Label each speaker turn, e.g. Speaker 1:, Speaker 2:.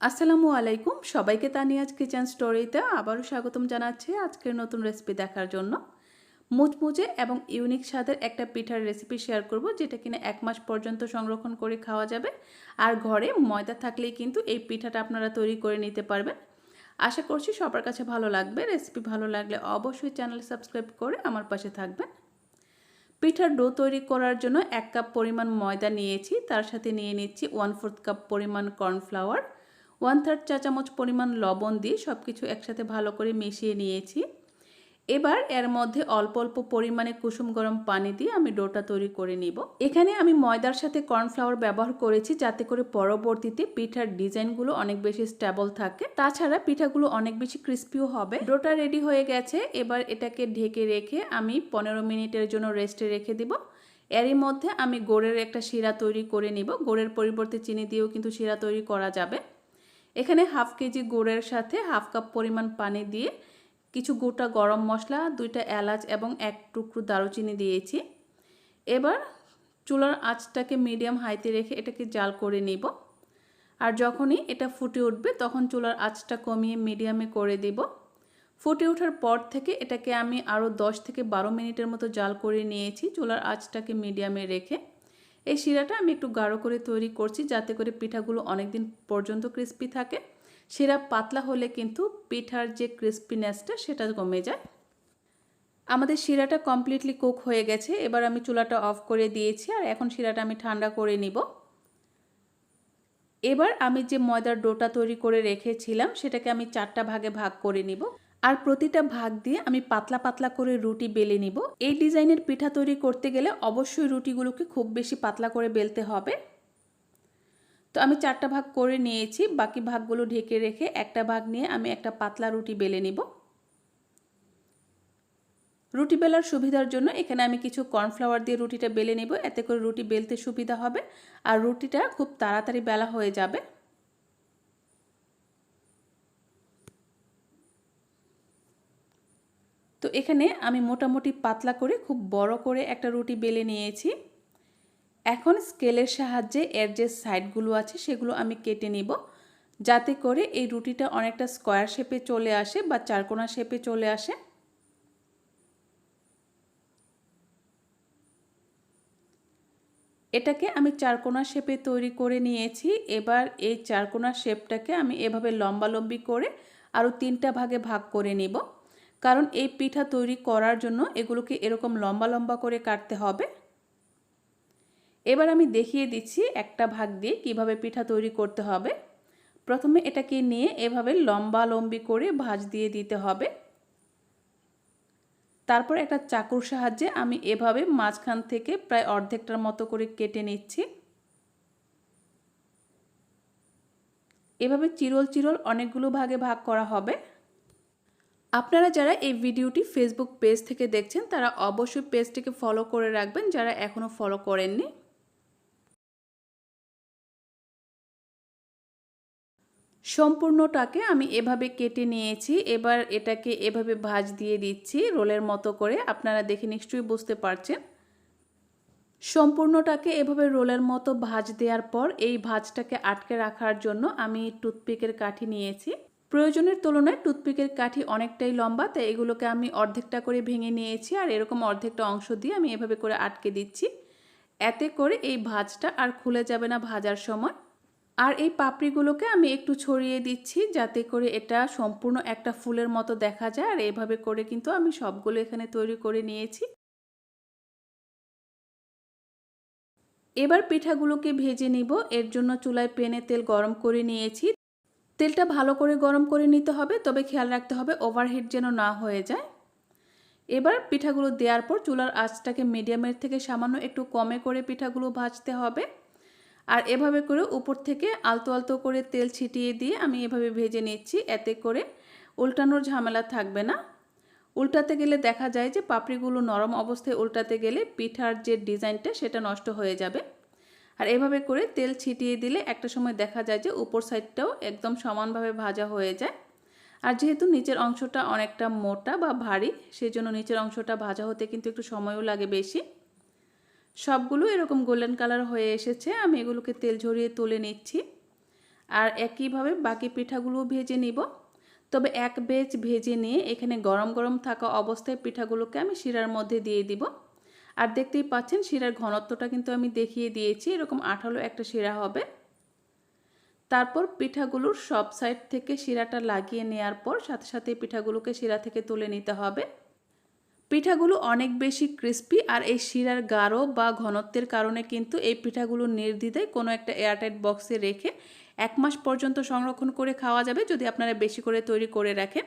Speaker 1: আসসালামু আলাইকুম। সবাইকে তানিয়াজ কিচেন স্টোরিতে আবারও স্বাগতম জানাচ্ছি আজকের নতুন রেসিপি দেখার জন্য। মুচমুচে এবং ইউনিক স্বাদের একটা পিঠার রেসিপি শেয়ার করব, যেটা কিনা এক মাস পর্যন্ত সংরক্ষণ করে খাওয়া যাবে। আর ঘরে ময়দা থাকলেই কিন্তু এই পিঠাটা আপনারা তৈরি করে নিতে পারবেন। আশা করছি সবার কাছে ভালো লাগবে। রেসিপি ভালো লাগলে অবশ্যই চ্যানেল সাবস্ক্রাইব করে আমার পাশে থাকবেন। পিঠার ডো তৈরি করার জন্য এক কাপ পরিমাণ ময়দা নিয়েছি। তার সাথে নিয়ে নিচ্ছি ওয়ান ফোর্থ কাপ পরিমাণ কর্নফ্লাওয়ার। ওয়ান থার্ড চা চামচ পরিমাণ লবণ দিয়ে সব কিছু একসাথে ভালো করে মিশিয়ে নিয়েছি। এবার এর মধ্যে অল্প অল্প পরিমাণে কুসুম গরম পানি দিয়ে আমি ডোটা তৈরি করে নিব। এখানে আমি ময়দার সাথে কর্নফ্লাওয়ার ব্যবহার করেছি যাতে করে পরবর্তীতে পিঠার ডিজাইনগুলো অনেক বেশি স্টেবল থাকে। তাছাড়া পিঠাগুলো অনেক বেশি ক্রিস্পিও হবে। ডোটা রেডি হয়ে গেছে। এবার এটাকে ঢেকে রেখে আমি পনেরো মিনিটের জন্য রেস্টে রেখে দিব। এরই মধ্যে আমি গোড়ের একটা শিরা তৈরি করে নিব। গোড়ের পরিবর্তে চিনি দিয়েও কিন্তু শিরা তৈরি করা যাবে। এখানে হাফ কেজি গুড়ের সাথে হাফ কাপ পরিমাণ পানি দিয়ে কিছু গোটা গরম মশলা, দুইটা এলাচ এবং এক টুকরো দারুচিনি দিয়েছি। এবার চুলার আঁচটাকে মিডিয়াম হাইতে রেখে এটাকে জাল করে নিব। আর যখনই এটা ফুটে উঠবে, তখন চুলার আঁচটা কমিয়ে মিডিয়ামে করে দিব। ফুটে ওঠার পর থেকে এটাকে আমি আরও দশ থেকে বারো মিনিটের মতো জাল করে নিয়েছি। চুলার আঁচটাকে মিডিয়ামে রেখে এই শিরাটা আমি একটু গাঢ় করে তৈরি করছি, যাতে করে পিঠাগুলো অনেক দিন পর্যন্ত ক্রিস্পি থাকে। শিরা পাতলা হলে কিন্তু পিঠার যে ক্রিস্পিনেসটা সেটা কমে যায়। আমাদের শিরাটা কমপ্লিটলি কুক হয়ে গেছে। এবার আমি চুলাটা অফ করে দিয়েছি আর এখন শিরাটা আমি ঠান্ডা করে নিব। এবার আমি যে ময়দার ডোটা তৈরি করে রেখেছিলাম, সেটাকে আমি চারটা ভাগে ভাগ করে নিব। আর প্রতিটা ভাগ দিয়ে আমি পাতলা পাতলা করে রুটি বেলে নিব। এই ডিজাইনের পিঠা তৈরি করতে গেলে অবশ্যই রুটিগুলোকে খুব বেশি পাতলা করে বেলতে হবে। তো আমি চারটা ভাগ করে নিয়েছি, বাকি ভাগগুলো ঢেকে রেখে একটা ভাগ নিয়ে আমি একটা পাতলা রুটি বেলে নিব। রুটি বেলার সুবিধার জন্য এখানে আমি কিছু কর্নফ্লাওয়ার দিয়ে রুটিটা বেলে নেব, এতে করে রুটি বেলতে সুবিধা হবে। আর রুটিটা খুব তাড়াতাড়ি বেলা হয়ে যাবে। তো এখানে আমি মোটামুটি পাতলা করে খুব বড় করে একটা রুটি বেলে নিয়েছি। এখন স্কেলের সাহায্যে এর যে সাইডগুলো আছে সেগুলো আমি কেটে নিব। যাতে করে এই রুটিটা অনেকটা স্কোয়ার শেপে চলে আসে বা চারকোনা শেপে চলে আসে। এটাকে আমি চারকোনা শেপে তৈরি করে নিয়েছি। এবার এই চারকোনা শেপটাকে আমি এভাবে লম্বালম্বি করে আরও তিনটা ভাগে ভাগ করে নিব। কারণ এই পিঠা তৈরি করার জন্য এগুলোকে এরকম লম্বা লম্বা করে কাটতে হবে। এবার আমি দেখিয়ে দিচ্ছি একটা ভাগ দিয়ে কীভাবে পিঠা তৈরি করতে হবে। প্রথমে এটাকে নিয়ে এভাবে লম্বা লম্বি করে ভাজ দিয়ে দিতে হবে। তারপর একটা চাকুর সাহায্যে আমি এভাবে মাঝখান থেকে প্রায় অর্ধেকটার মতো করে কেটে নিচ্ছি। এভাবে চিরল চিরল অনেকগুলো ভাগে ভাগ করা হবে। আপনারা যারা এই ভিডিওটি ফেসবুক পেজ থেকে দেখছেন, তারা অবশ্যই পেজটিকে ফলো করে রাখবেন, যারা এখনও ফলো করেননি। সম্পূর্ণটাকে আমি এভাবে কেটে নিয়েছি। এবার এটাকে এভাবে ভাজ দিয়ে দিচ্ছি রোলের মতো করে। আপনারা দেখে নিশ্চয়ই বুঝতে পারছেন। সম্পূর্ণটাকে এভাবে রোলের মতো ভাজ দেওয়ার পর, এই ভাজটাকে আটকে রাখার জন্য আমি টুথপিকের কাঠি নিয়েছি। প্রয়োজনের তুলনায় টুথপিকের কাঠি অনেকটাই লম্বা, তাই এগুলোকে আমি অর্ধেকটা করে ভেঙে নিয়েছি আর এরকম অর্ধেকটা অংশ দিয়ে আমি এভাবে করে আটকে দিচ্ছি। এতে করে এই ভাজটা আর খুলে যাবে না ভাজার সময়। আর এই পাপড়িগুলোকে আমি একটু ছড়িয়ে দিচ্ছি যাতে করে এটা সম্পূর্ণ একটা ফুলের মতো দেখা যায়। আর এভাবে করে কিন্তু আমি সবগুলো এখানে তৈরি করে নিয়েছি। এবার পিঠাগুলোকে ভেজে নিব। এর জন্য চুলায় পেনে তেল গরম করে নিয়েছি। তেলটা ভালো করে গরম করে নিতে হবে, তবে খেয়াল রাখতে হবে ওভারহিট যেন না হয়ে যায়। এবার পিঠাগুলো দেওয়ার পর চুলার আঁচটাকে মিডিয়ামের থেকে সামান্য একটু কমে করে পিঠাগুলো ভাজতে হবে। আর এভাবে করে উপর থেকে আলতো আলতো করে তেল ছিটিয়ে দিয়ে আমি এভাবে ভেজে নিচ্ছি, এতে করে উল্টানোর ঝামেলা থাকবে না। উল্টাতে গেলে দেখা যায় যে পাপড়িগুলো নরম অবস্থায় উল্টাতে গেলে পিঠার যে ডিজাইনটা সেটা নষ্ট হয়ে যাবে। আর এভাবে করে তেল ছিটিয়ে দিলে একটা সময় দেখা যায় যে উপর সাইডটাও একদম সমানভাবে ভাজা হয়ে যায়। আর যেহেতু নিচের অংশটা অনেকটা মোটা বা ভারী সেই জন্য নিচের অংশটা ভাজা হতে কিন্তু একটু সময়ও লাগে বেশি। সবগুলো এরকম গোল্ডেন কালার হয়ে এসেছে, আমি এগুলোকে তেল ঝরিয়ে তুলে নিচ্ছি। আর একইভাবে বাকি পিঠাগুলো ভেজে নিব। তবে এক বেজ ভেজে নিয়ে এখানে গরম গরম থাকা অবস্থায় পিঠাগুলোকে আমি শিরার মধ্যে দিয়ে দিব। আর দেখতেই পাচ্ছেন শিরার ঘনত্বটা কিন্তু আমি দেখিয়ে দিয়েছি, এরকম আঠালো একটা শিরা হবে। তারপর পিঠাগুলোর সব সাইড থেকে শিরাটা লাগিয়ে নেওয়ার পর সাথে সাথে পিঠাগুলোকে শিরা থেকে তুলে নিতে হবে। পিঠাগুলো অনেক বেশি ক্রিস্পি আর এই শিরার গাঢ় বা ঘনত্বের কারণে কিন্তু এই পিঠাগুলো নির্দ্বিধায় কোনো একটা এয়ারটাইট বক্সে রেখে এক মাস পর্যন্ত সংরক্ষণ করে খাওয়া যাবে, যদি আপনারা বেশি করে তৈরি করে রাখেন।